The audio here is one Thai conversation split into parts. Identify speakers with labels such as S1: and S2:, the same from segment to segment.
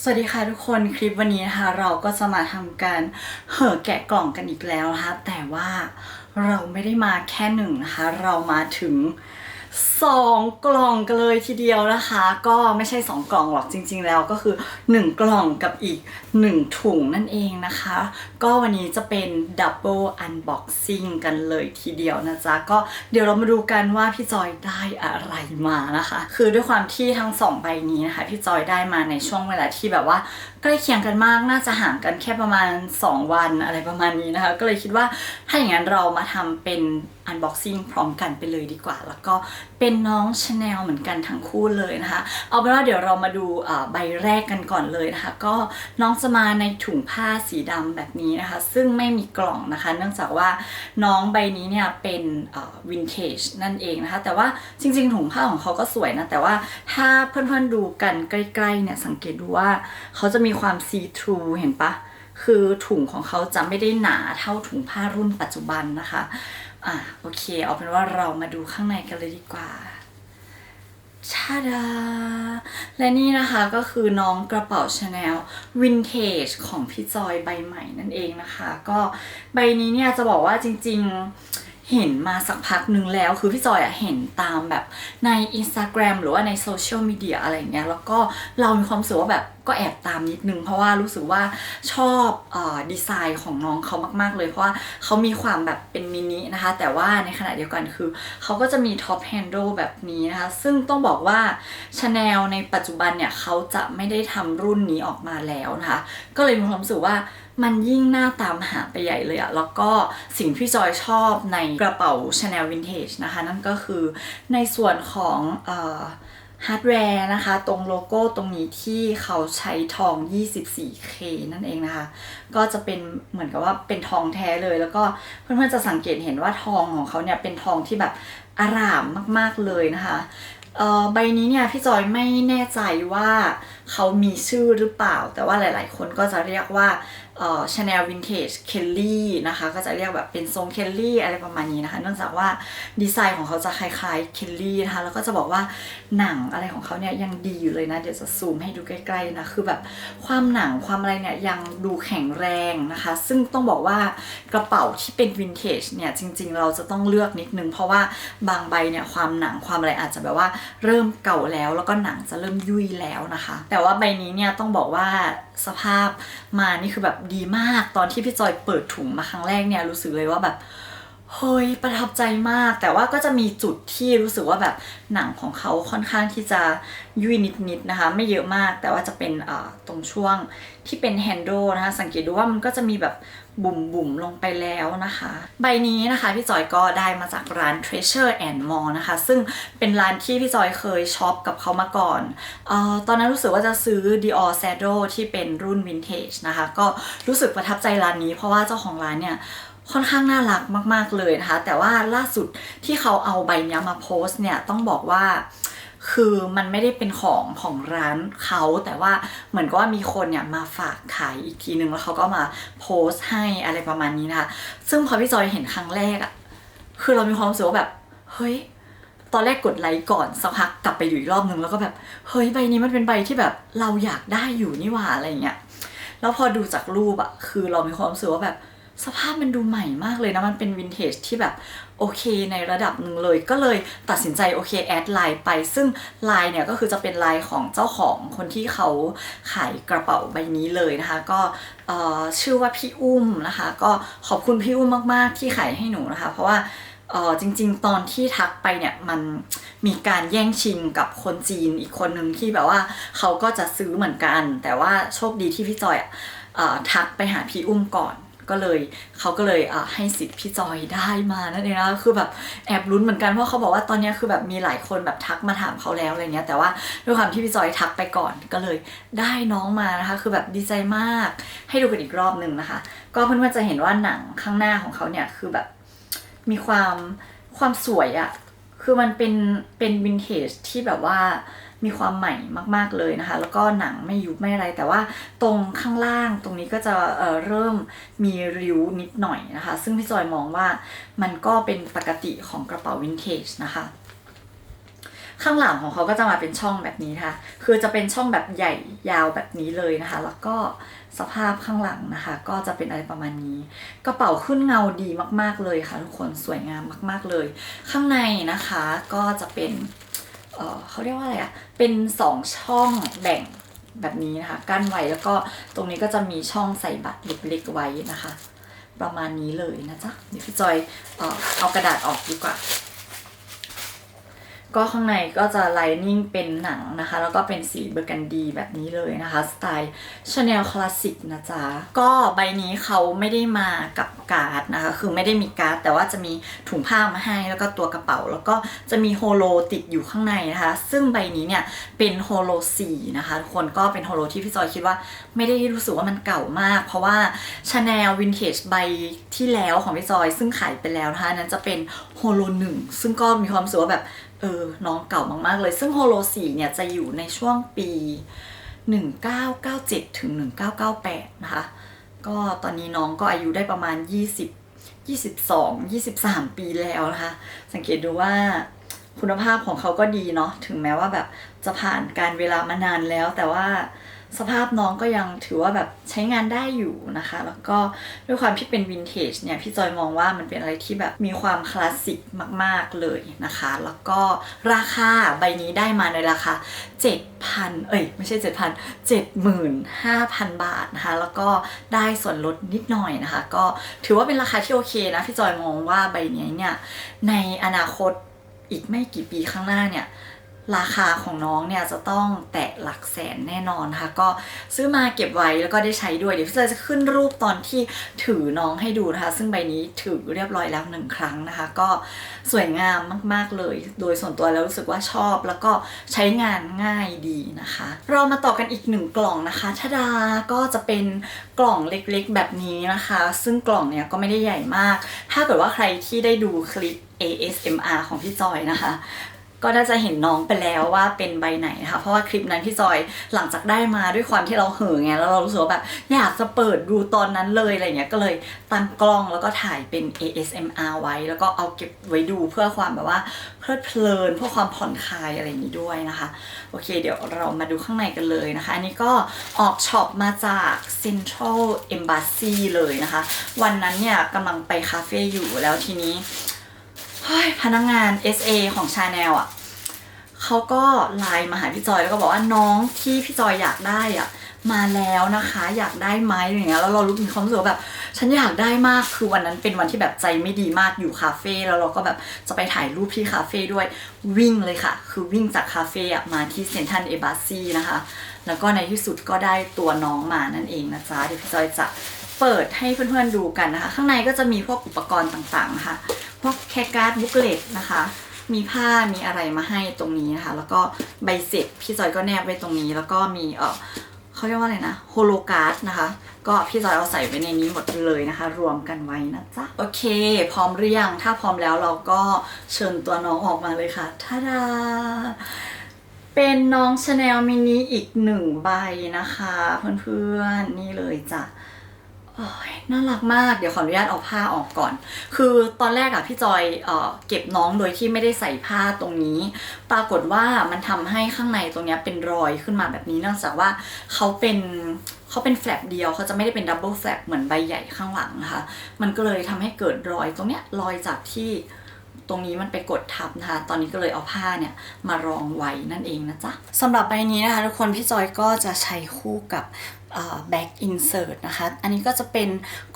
S1: สวัสดีค่ะทุกคนคลิปวันนี้นะคะเราก็จะมาทำการเห่อแกะกล่องกันอีกแล้วนะคะแต่ว่าเราไม่ได้มาแค่หนึ่งนะคะ เรามาถึง สองกล่องกันเลยทีเดียวนะคะ ก็ไม่ใช่สองกล่องหรอกจริง ๆ แล้วก็คือหนึ่งกล่องกับอีกหนึ่งถุงนั่นเองนะคะ ก็วันนี้จะเป็นดับเบิลอันบ็อกซิ่งกันเลยทีเดียวนะจ๊ะ ก็เดี๋ยวเรามาดูกันว่าพี่จอยได้อะไรมานะคะ คือด้วยความที่ทั้งสองใบนี้นะคะพี่จอยได้มาในช่วงเวลาที่แบบว่าใกล้เคียงกันมากน่าจะห่างกันแค่ประมาณ 2 วันอะไรประมาณนี้นะคะ ก็เลยคิดว่าถ้าอย่างนั้นเรามาทำเป็น unboxing พร้อมกันไปเลยดีกว่า แล้วก็เป็นน้องชาแนลเหมือนกันทั้งคู่เลยนะคะ เอาเป็นว่าเดี๋ยวเรามาดูใบแรกกันก่อนเลยนะคะ ก็น้องจะมาในถุงผ้าสีดำแบบนี้นะคะ ซึ่งไม่มีกล่องนะคะ เนื่องจากว่าน้องใบนี้เนี่ยเป็นวินเทจนั่นเองนะคะ แต่ว่าจริงๆถุงผ้าของเขาก็สวยนะ แต่ว่าถ้าเพื่อนๆดูกันใกล้ๆเนี่ยสังเกตดูว่าเขาจะมีความซีทรูเห็นปะคือถุงของเขาจะไม่ได้หนาเท่าถุงผ้ารุ่นปัจจุบันนะคะ อะโอเค เอาเป็นว่าเรามาดูข้างในกันเลยดีกว่าชาดา และนี่นะคะก็คือน้องกระเป๋าชาแนลวินเทจของพี่จอยใบใหม่นั่นเองนะคะ ก็ใบนี้เนี่ยจะบอกว่าจริง ๆ เห็นมาสักพักหนึ่งแล้ว คือพี่จอยอะเห็นตามแบบใน Instagram หรือว่าในโซเชียลมีเดียอะไรเงี้ยแล้วก็เรามีความรู้สึกว่าแบบก็แอบตามนิดนึง เพราะว่ารู้สึกว่าชอบออดีไซน์ของน้องเขามากๆเลย เพราะว่าเขามีความแบบเป็นมินินะคะ แต่ว่าในขณะเดียวกันคือ เขาก็จะมีท็อปแฮนด์ลแบบนี้นะคะ ซึ่งต้องบอกว่าชาแนลในปัจจุบันเนี่ยเขาจะไม่ได้ทำรุ่นนี้ออกมาแล้วนะคะ ก็เลยมีความรู้สึกว่า มันยิ่งน่าตามหาไปใหญ่เลยอะแล้วก็สิ่งที่จอยชอบในกระเป๋า Chanel Vintage นะคะ นั่นก็คือในส่วนของฮาร์ดแวร์นะคะ ตรงโลโก้ตรงนี้ที่เขาใช้ทอง 24K นั่นเองนะคะ ก็จะเป็นเหมือนกับว่าเป็นทองแท้เลย แล้วก็เพื่อนๆจะสังเกตเห็นว่าทองของเขาเนี่ยเป็นทองที่แบบอารามมากๆเลยนะคะเออใบนี้เนี่ยพี่จอยไม่แน่ใจว่าเขามีชื่อหรือเปล่า แต่ว่าหลาย ๆ คนก็จะเรียกว่า เอ่อ Chanel Vintage Kelly นะคะก็จะเรียกแบบเป็นทรง Kelly อะไรประมาณนี้นะคะ เนื่องจากว่าดีไซน์ของเขาจะคล้ายๆ Kelly นะคะแล้วก็จะบอกว่าหนังอะไรของเขาเนี่ยยังดีอยู่เลยนะ เดี๋ยวจะซูมให้ดูใกล้ๆนะคือแบบความหนังความอะไรเนี่ยยังดูแข็งแรงนะคะ ซึ่งต้องบอกว่ากระเป๋าที่เป็นวินเทจเนี่ยจริงๆ เราจะต้องเลือกนิดนึง เพราะว่าบางใบเนี่ยความหนังความอะไรอาจจะแบบว่าเริ่มเก่าแล้วแล้วก็หนังจะเริ่มยุ่ยแล้วนะคะ แต่ว่าใบนี้เนี่ยต้องบอกว่าสภาพมานี่คือแบบดีมากตอนที่พี่จอยเปิดถุงมาครั้งแรกเนี่ยรู้สึกเลยว่าแบบ เฮ้ยประทับใจมาก แต่ว่าก็จะมีจุดที่รู้สึกว่าแบบหนังของเขาค่อนข้างที่จะยุ่ยนิดๆนะคะ ไม่เยอะมากแต่ว่าจะเป็นตรงช่วงที่เป็นแฮนด์ลนะคะ สังเกตดูว่ามันก็จะมีแบบบุ่มๆลงไปแล้วนะคะ ใบนี้นะคะพี่จอยก็ได้มาจากร้าน Treasure and More นะคะ ซึ่งเป็นร้านที่พี่จอยเคยช็อปกับเขามาก่อนออตอนนั้นรู้สึกว่าจะซื้อ Dior Shadow ที่เป็นรุ่น Vintage นะคะ ก็รู้สึกประทับใจร้านนี้เพราะว่าเจ้าของร้านเนี่ย ค่อนข้างน่ารักมาก ๆเลยนะคะ แต่ว่าล่าสุดที่เขาเอาใบนี้มาโพสต์เนี่ยต้องบอกว่าคือมันไม่ได้เป็นของของร้านเขาแต่ว่าเหมือนกับว่ามีคนเนี่ยมาฝากขายอีกทีนึงแล้วเขาก็มาโพสต์ให้อะไรประมาณนี้นะคะซึ่งพอพี่จอยเห็นครั้งแรกอะคือเรามีความรู้สึกว่าแบบ เฮ้ย ตอนแรกกดไลค์ก่อนสักพักกลับไปดูอีกรอบนึงแล้วก็แบบ เฮ้ยใบนี้มันเป็นใบที่แบบเราอยากได้อยู่นี่หว่าอะไรเงี้ยแล้วพอดูจากรูปอะคือเรามีความรู้สึกว่าแบบ สภาพมันดูใหม่มากเลยนะ มันเป็นวินเทจที่แบบโอเคในระดับหนึ่งเลย ก็เลยตัดสินใจโอเคแอดไลน์ไป ซึ่งไลน์เนี่ยก็คือจะเป็นไลน์ของเจ้าของคนที่เขาขายกระเป๋าใบนี้เลยนะคะ ก็ชื่อว่าพี่อุ้มนะคะ ก็ขอบคุณพี่อุ้มมากๆที่ขายให้หนูนะคะ เพราะว่าออจริงๆ ตอนที่ทักไปเนี่ยมันมีการแย่งชิงกับคนจีนอีกคนหนึ่งที่แบบว่าเขาก็จะซื้อเหมือนกัน แต่ว่าโชคดีที่พี่จอยอทักไปหาพี่อุ้มก่อน ก็เลยเขาก็เลยให้สิทธิ์พี่จอยได้มานั่นเองนะคือแบบแอบลุ้นเหมือนกันเพราะเขาบอกว่าตอนนี้คือแบบมีหลายคนแบบทักมาถามเขาแล้วอะไรเงี้ยแต่ว่าด้วยความที่พี่จอยทักไปก่อนก็เลยได้น้องมานะคะ คือแบบดีใจมาก ให้ดูกันอีกรอบหนึ่งนะคะ ก็เพื่อนๆจะเห็นว่าหนังข้างหน้าของเขาเนี่ยคือแบบมีความความสวยอะ่ะคือมันเป็นเป็นวินเทจที่แบบว่า มีความใหม่มาก ๆเลยนะคะ แล้วก็หนังไม่ยุบไม่อะไร แต่ว่าตรงข้างล่างตรงนี้ก็จะเเริ่มมีริ้วนิดหน่อยนะคะ ซึ่งพี่จอยมองว่ามันก็เป็นปกติของกระเป๋าวินเทจนะคะข้างหลังของเขาก็จะมาเป็นช่องแบบนี้นะคะคือจะเป็นช่องแบบใหญ่ยาวแบบนี้เลยนะคะ แล้วก็สภาพข้างหลังนะคะ ก็จะเป็นอะไรประมาณนี้ กระเป๋าขึ้นเงาดีมาก ๆเลยค่ะ ทุกคนสวยงามมาก ๆเลย ข้างในนะคะก็จะเป็น เขาเรียกว่าอะไรอะเป็นสองช่องแบ่งแบบนี้นะคะ กั้นไว้แล้วก็ตรงนี้ก็จะมีช่องใส่บัตรเล็กๆไว้นะคะ ประมาณนี้เลยนะจ๊ะเดี๋ยวพี่จอยเอากระดาษออกดีกว่า ก็ข้างในก็จะไลนิ่งเป็นหนังนะคะ แล้วก็เป็นสีเบอร์กันดีแบบนี้เลยนะคะ สไตล์ชาแนลคลาสสิกนะจ๊ะ ก็ใบนี้เขาไม่ได้มากับการ์ดนะคะ คือไม่ได้มีการ์ด แต่ว่าจะมีถุงผ้ามาให้แล้วก็ตัวกระเป๋า แล้วก็จะมีโฮโลติดอยู่ข้างในนะคะ ซึ่งใบนี้เนี่ยเป็นโฮโล4นะคะทุกคนก็เป็นโฮโลที่พี่จอยคิดว่าไม่ได้รู้สึกว่ามันเก่ามาก เพราะว่าชาแนลวินเทจใบที่แล้วของพี่จอย ซึ่งขายไปแล้วนะคะนั้นจะเป็นโฮโล1ซึ่งก็มีความรู้สึกว่าแบบ เออน้องเก่ามากๆเลย ซึ่งโฮโลสีเนี่ยจะอยู่ในช่วงปี 1997 ถึง 1998 นะคะ ก็ตอนนี้น้องก็อายุได้ประมาณ 20 22 23 ปีแล้วนะคะ สังเกตดูว่าคุณภาพของเขาก็ดีเนาะ ถึงแม้ว่าแบบจะผ่านการเวลามานานแล้วแต่ว่า สภาพน้องก็ยังถือว่าแบบใช้งานได้อยู่นะคะ แล้วก็ด้วยความที่เป็นวินเทจเนี่ยพี่จอยมองว่ามันเป็นอะไรที่แบบมีความคลาสสิกมาก ๆเลยนะคะ แล้วก็ราคาใบนี้ได้มาในราคา 7,000 เอ้ยไม่ใช่ 7,000 75,000 บาทนะคะ แล้วก็ได้ส่วนลดนิดหน่อยนะคะ ก็ถือว่าเป็นราคาที่โอเคนะพี่จอยมองว่าใบนี้เนี่ยในอนาคตอีกไม่กี่ปีข้างหน้าเนี่ย ราคาของน้องเนี่ยจะต้องแตะหลักแสนแน่นอนนะคะก็ซื้อมาเก็บไว้แล้วก็ได้ใช้ด้วย เดี๋ยวพี่เจจะขึ้นรูปตอนที่ถือน้องให้ดูนะคะ ซึ่งใบนี้ถือเรียบร้อยแล้วหนึ่งครั้งนะคะ ก็สวยงามมากๆเลย โดยส่วนตัวแล้วรู้สึกว่าชอบแล้วก็ใช้งานง่ายดีนะคะ เรามาต่อกันอีกหนึ่งกล่องนะคะทดาก็จะเป็นกล่องเล็กๆแบบนี้นะคะ ซึ่งกล่องเนี่ยก็ไม่ได้ใหญ่มาก ถ้าเกิดว่าใครที่ได้ดูคลิป ASMR ของพี่จอยนะคะ ก็น่าจะเห็นน้องไปแล้วว่าเป็นใบไหนนะคะเพราะว่าคลิปนั้นพี่จอยหลังจากได้มาด้วยความที่เราเห่อไงแล้วเรารู้สึกว่าแบบอยากจะเปิดดูตอนนั้นเลยอะไรเงี้ยก็เลยตั้งกล้องแล้วก็ถ่ายเป็น ASMR ไว้ แล้วก็เอาเก็บไว้ดูเพื่อความแบบว่าเพลิดเพลินเพื่อความผ่อนคลายอะไรอย่างนี้ด้วยนะคะโอเค เดี๋ยวเรามาดูข้างในกันเลยนะคะ อันนี้ก็ออกช็อปมาจาก Central Embassy เลยนะคะ วันนั้นเนี่ยกำลังไปคาเฟ่อยู่แล้วทีนี้ พนักงาน SA ของชาแนลอะเขาก็ไลน์มาหาพี่จอยแล้วก็บอกว่าน้องที่พี่จอยอยากได้อะ มาแล้วนะคะ อยากได้ไหมอย่างเงี้ยแล้วเรารู้มีความรู้สึกแบบ ฉันอยากได้มากคือวันนั้นเป็นวันที่แบบใจไม่ดีมากอยู่คาเฟ่แล้วเราก็แบบจะไปถ่ายรูปที่คาเฟ่ด้วยวิ่งเลยค่ะ คือวิ่งจากคาเฟ่อะมาที่เซนทันเอบาซีนะคะ แล้วก็ในที่สุดก็ได้ตัวน้องมานั่นเองนะจ๊ะเดี๋ยวพี่จอยจะเปิดให้เพื่อนๆดูกันนะคะ ข้างในก็จะมีพวกอุปกรณ์ต่างๆนะคะ พวกแคการ์ดบุ๊กเลตนะคะ มีผ้ามีอะไรมาให้ตรงนี้นะคะ แล้วก็ใบเสร็จพี่จอยก็แนบไว้ตรงนี้ แล้วก็มีเออเขาเรียกว่าอะไรนะโฮโลการ์ดนะคะ ก็พี่จอยเอาใส่ไว้ในนี้หมดเลยนะคะ รวมกันไว้นะจ๊ะ โอเค พร้อมหรือยัง ถ้าพร้อมแล้วเราก็เชิญตัวน้องออกมาเลยค่ะท่าดาเป็นน้องชาแนลมินิอีกหนึ่งใบนะคะ เพื่อนๆ นี่เลยจ้ะ น่ารักมาก เดี๋ยวขออนุญาตเอาผ้าออกก่อน คือตอนแรกอะพี่จอยเอ่อเก็บน้องโดยที่ไม่ได้ใส่ผ้าตรงนี้ ปรากฏว่ามันทำให้ข้างในตรงเนี้ยเป็นรอยขึ้นมาแบบนี้เนื่องจากว่าเขาเป็นเขาเป็นแฟลปเดียวเขาจะไม่ได้เป็นดับเบิลแฟลปเหมือนใบใหญ่ข้างหลังนะคะ มันก็เลยทำให้เกิดรอยตรงเนี้ยรอยจากที่ตรงนี้มันไปกดทับนะคะ ตอนนี้ก็เลยเอาผ้าเนี่ยมารองไว้นั่นเองนะจ๊ะสำหรับใบนี้นะคะทุกคนพี่จอยก็จะใช้คู่กับ แบ็กอินเสิร์ตนะคะ อันนี้ก็จะเป็น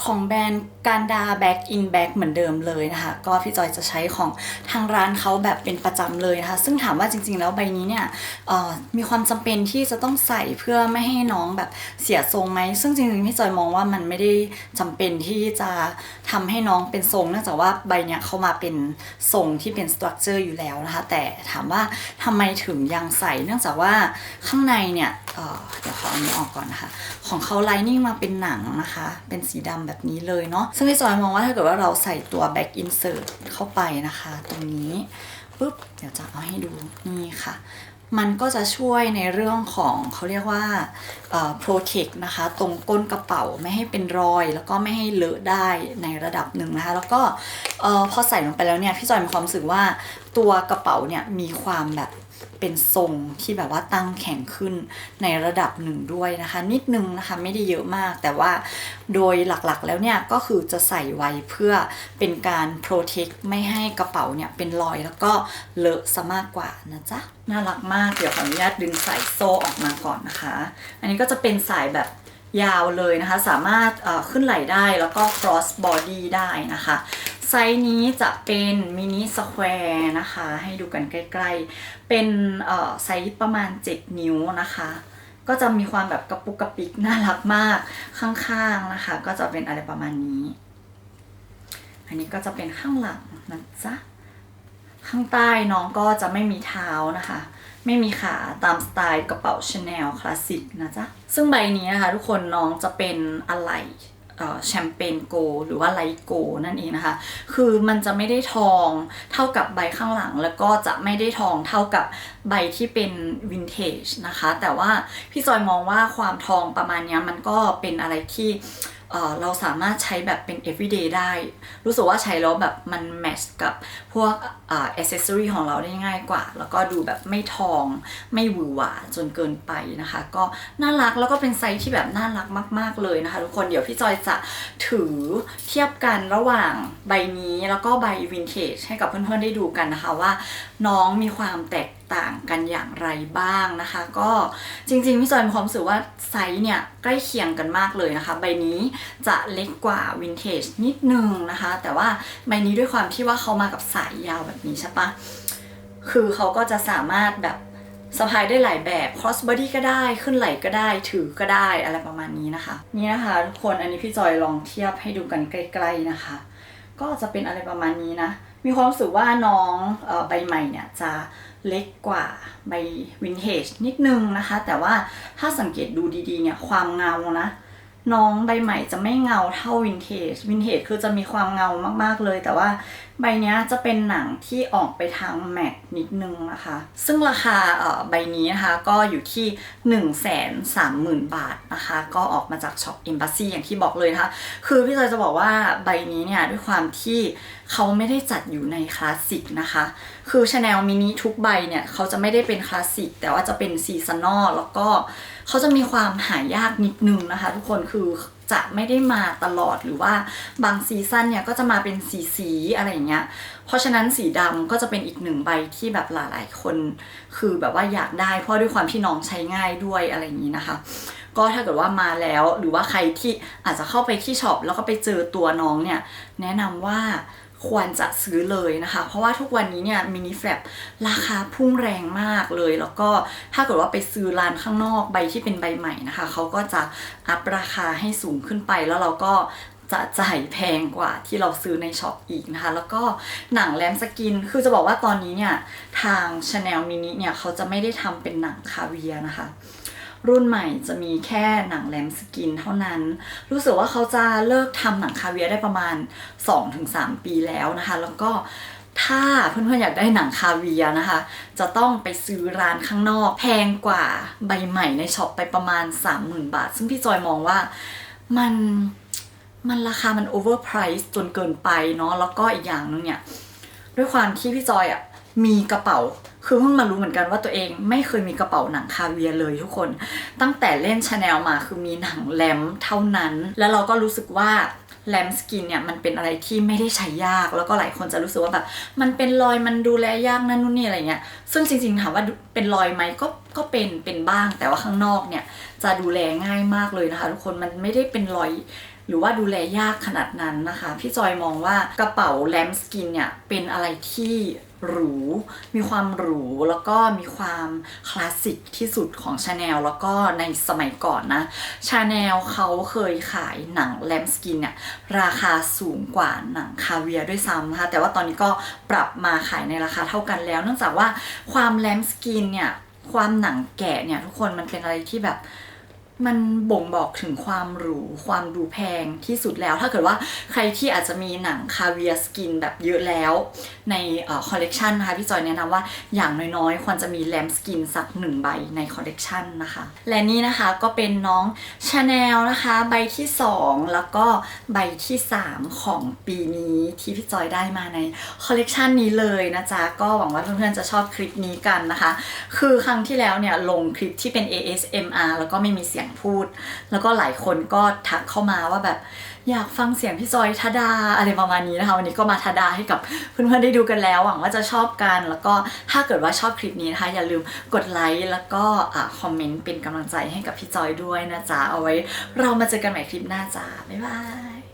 S1: ของแบรนด์การดาแบ็กอินแบ็กเหมือนเดิมเลยนะคะ ก็พี่จอยจะใช้ของทางร้านเขาแบบเป็นประจำเลยนะคะ ซึ่งถามว่าจริงๆ แล้วใบนี้เนี่ยมีความจำเป็นที่จะต้องใส่เพื่อไม่ให้น้องแบบเสียทรงไหม ซึ่งจริงๆ พี่จอยมองว่ามันไม่ได้จำเป็นที่จะทำให้น้องเป็นทรงเนื่องจากว่าใบเนี้ยเขามาเป็นทรงที่เป็นสตรัคเจอร์อยู่แล้วนะคะ แต่ถามว่าทำไมถึงยังใส่ เนื่องจากว่าข้างในเนี่ยเดี๋ยวขอเอาอันนี้ออกก่อนนะคะของเขาไลนิ่งมาเป็นหนังนะคะ เป็นสีดำแบบนี้เลยเนาะซึ่งพี่จอยมองว่าถ้าเกิดว่าเราใส่ตัว back insert เข้าไปนะคะ ตรงนี้ปุ๊บเดี๋ยวจะเอาให้ดูนี่ค่ะมันก็จะช่วยในเรื่องของเขาเรียกว่า protect นะคะ ตรงก้นกระเป๋าไม่ให้เป็นรอย แล้วก็ไม่ให้เลอะได้ในระดับหนึ่งนะคะ แล้วก็อพอใส่ลงไปแล้วเนี่ย พี่จอยมีความรู้สึกว่าตัวกระเป๋าเนี่ยมีความแบบ เป็นทรงที่แบบว่าตั้งแข็งขึ้นในระดับหนึ่งด้วยนะคะ นิดนึงนะคะไม่ได้เยอะมาก แต่ว่าโดยหลักๆแล้วเนี่ยก็คือจะใส่ไว้เพื่อเป็นการโปรเทคไม่ให้กระเป๋าเนี่ยเป็นรอยแล้วก็เลอะซะมากกว่านะจ๊ะน่ารักมากเดี๋ยวขออนุญาตดึงสายโซ่ออกมาก่อนนะคะ อันนี้ก็จะเป็นสายแบบยาวเลยนะคะ สามารถขึ้นไหล่ได้แล้วก็ cross body ได้นะคะ ไซส์นี้จะเป็นมินิสแควร์นะคะ ให้ดูกันใกล้ๆ เป็นเอ่อไซส์ประมาณ 7 นิ้วนะคะ ก็จะมีความแบบกระปุกกระปิกน่ารักมากข้างๆนะคะ ก็จะเป็นอะไรประมาณนี้ อันนี้ก็จะเป็นข้างหลังนะจ๊ะข้างใต้น้องก็จะไม่มีเท้านะคะ ไม่มีขาตามสไตล์กระเป๋าชาแนลคลาสสิกนะจ๊ะซึ่งใบนี้นะคะทุกคนน้องจะเป็นอะไหล่ แชมเปญโกหรือว่าไลโกนั่นเองนะคะ คือมันจะไม่ได้ทองเท่ากับใบข้างหลัง แล้วก็จะไม่ได้ทองเท่ากับใบที่เป็นวินเทจนะคะ แต่ว่าพี่จอยมองว่าความทองประมาณนี้มันก็เป็นอะไรที่ เราสามารถใช้แบบเป็น everyday ได้ รู้สึกว่าใช้แล้วแบบมันแมทช์กับพวกอ่า accessory ของเราได้ง่ายกว่า แล้วก็ดูแบบไม่ทองไม่หวือหวาจนเกินไปนะคะ ก็น่ารักแล้วก็เป็นไซส์ที่แบบน่ารักมาก ๆ เลยนะคะ ทุกคนเดี๋ยวพี่จอยจะถือเทียบกันระหว่างใบนี้แล้วก็ใบวินเทจให้กับเพื่อน ๆ ได้ดูกันนะคะว่าน้องมีความแตกต่างกันอย่างไรบ้างนะคะ ก็จริงๆพี่จอยมีความรู้สึกว่าไซส์เนี่ยใกล้เคียงกันมากเลยนะคะ ใบนี้จะเล็กกว่าวินเทจนิดนึงนะคะ แต่ว่าใบนี้ด้วยความที่ว่าเขามากับสายยาวแบบนี้ใช่ปะคือเขาก็จะสามารถแบบสะพายได้หลายแบบ cross body ก็ได้ขึ้นไหล่ก็ได้ถือก็ได้อะไรประมาณนี้นะคะ นี่นะคะทุกคนอันนี้พี่จอยลองเทียบให้ดูกันใกล้ๆนะคะ ก็จะเป็นอะไรประมาณนี้นะ มีความรู้สึกว่าน้องออใบใหม่เนี่ยจะ เล็กกว่าใบวินเทจนิดนึงนะคะ แต่ว่าถ้าสังเกตดูดีๆเนี่ยความเงานะน้องใบใหม่จะไม่เงาเท่าวินเทจวินเทจคือจะมีความเงามากๆเลย แต่ว่า ใบนี้จะเป็นหนังที่ออกไปทางแมตนิดนึงนะคะ ซึ่งราคาใบนี้นะคะก็อยู่ที่ 1 3 0 0 0 0 บาทนะคะ ก็ออกมาจากช็อป Embassy อย่างที่บอกเลยนะคะ คือพี่จอยจะบอกว่าใบนี้เนี่ยด้วยความที่เขาไม่ได้จัดอยู่ในคลาสสิกนะคะ คือ Chanel Mini ทุกใบเนี่ยเขาจะไม่ได้เป็นคลาสสิกแต่ว่าจะเป็นซีซันอลแล้วก็เขาจะมีความหายากนิดนึงนะคะ ทุกคนคือ จะไม่ได้มาตลอดหรือว่าบางซีซันเนี่ยก็จะมาเป็นสีสีอะไรอย่างเงี้ย เพราะฉะนั้นสีดำก็จะเป็นอีกหนึ่งใบที่แบบหลายๆคน คือแบบว่าอยากได้เพราะด้วยความที่น้องใช้ง่ายด้วยอะไรอย่างนี้นะคะ ก็ถ้าเกิดว่ามาแล้วหรือว่าใครที่อาจจะเข้าไปที่ช็อปแล้วก็ไปเจอตัวน้องเนี่ยแนะนำว่า ควรจะซื้อเลยนะคะ เพราะว่าทุกวันนี้เนี่ยมินิแฟลปราคาพุ่งแรงมากเลย แล้วก็ถ้าเกิดว่าไปซื้อร้านข้างนอกใบที่เป็นใบใหม่นะคะ เขาก็จะอัพราคาให้สูงขึ้นไปแล้วเราก็จะจ่ายแพงกว่าที่เราซื้อในช็อปอีกนะคะ แล้วก็หนังแลมสกิน คือจะบอกว่าตอนนี้เนี่ย ทาง Chanel Mini เนี่ย เขาจะไม่ได้ทำเป็นหนังคาเวียนะคะ รุ่นใหม่จะมีแค่หนังแลมสกินเท่านั้น รู้สึกว่าเขาจะเลิกทำหนังคาเวียได้ประมาณ 2-3 ปีแล้วนะคะ แล้วก็ถ้าเพื่อนๆอยากได้หนังคาเวียนะคะ จะต้องไปซื้อร้านข้างนอก แพงกว่าใบใหม่ในช็อปไปประมาณ 30,000 บาท ซึ่งพี่จอยมองว่ามันมันราคามัน overprice จนเกินไปเนาะแล้วก็อีกอย่างหนึงเนี่ย ด้วยความที่พี่จอยอะ มีกระเป๋า คือเพิ่งมารู้เหมือนกันว่าตัวเองไม่เคยมีกระเป๋าหนังคาเวียเลยทุกคน ตั้งแต่เล่นชาแนลมาคือมีหนังแลมเท่านั้น แล้วเราก็รู้สึกว่าแลมสกินเนี่ยมันเป็นอะไรที่ไม่ได้ใช้ยาก แล้วก็หลายคนจะรู้สึกว่าแบบมันเป็นรอยมันดูแลยากนั่นนู่นนี่อะไรเงี้ย ซึ่งจริงๆถามว่าเป็นรอยไหมก็ก็เป็นเป็นบ้าง แต่ว่าข้างนอกเนี่ยจะดูแลง่ายมากเลยนะคะ ทุกคนมันไม่ได้เป็นรอยหรือว่าดูแลยากขนาดนั้นนะคะ พี่จอยมองว่ากระเป๋าแลมสกินเนี่ยเป็นอะไรที่ หรู มีความหรู แล้วก็มีความคลาสสิกที่สุดของชาแนลแล้วก็ในสมัยก่อนนะชาแนลเขาเคยขายหนังแลมสกินเนี่ยราคาสูงกว่าหนังคาเวียด้วยซ้ำนะคะแต่ว่าตอนนี้ก็ปรับมาขายในราคาเท่ากันแล้ว เนื่องจากว่าความแลมสกินเนี่ยความหนังแกะเนี่ยทุกคนมันเป็นอะไรที่แบบ มันบ่งบอกถึงความหรู ความดูแพงที่สุดแล้ว ถ้าเกิดว่าใครที่อาจจะมีหนังคาเวียสกินแบบเยอะแล้ว ในคอลเลกชันนะคะพี่จอยแนะนำว่าอย่างน้อยๆ ควรจะมีแลมสกินสักหนึ่งใบในคอลเลกชันนะคะ และนี่นะคะก็เป็นน้องชาแนลนะคะใบที่ 2 แล้วก็ใบที่ 3 ของปีนี้ที่พี่จอยได้มาในคอลเลกชันนี้เลยนะจ๊ะ ก็หวังว่าเพื่อนๆจะชอบคลิปนี้กันนะคะ คือครั้งที่แล้วเนี่ยลงคลิปที่เป็น ASMR แล้วก็ไม่มีเสียงพูด แล้วก็หลายคนก็ทักเข้ามาว่าแบบอยากฟังเสียงพี่จอยทดาอะไรประมาณนี้นะคะ วันนี้ก็มาทดาให้กับเพื่อนๆได้ดูกันแล้ว หวังว่าจะชอบกัน แล้วก็ถ้าเกิดว่าชอบคลิปนี้นะคะ อย่าลืมกดไลค์แล้วก็คอมเมนต์เป็นกำลังใจให้กับพี่จอยด้วยนะจ๊ะเอาไว้ เรามาเจอกันใหม่คลิปหน้าจ้าบ๊ายบาย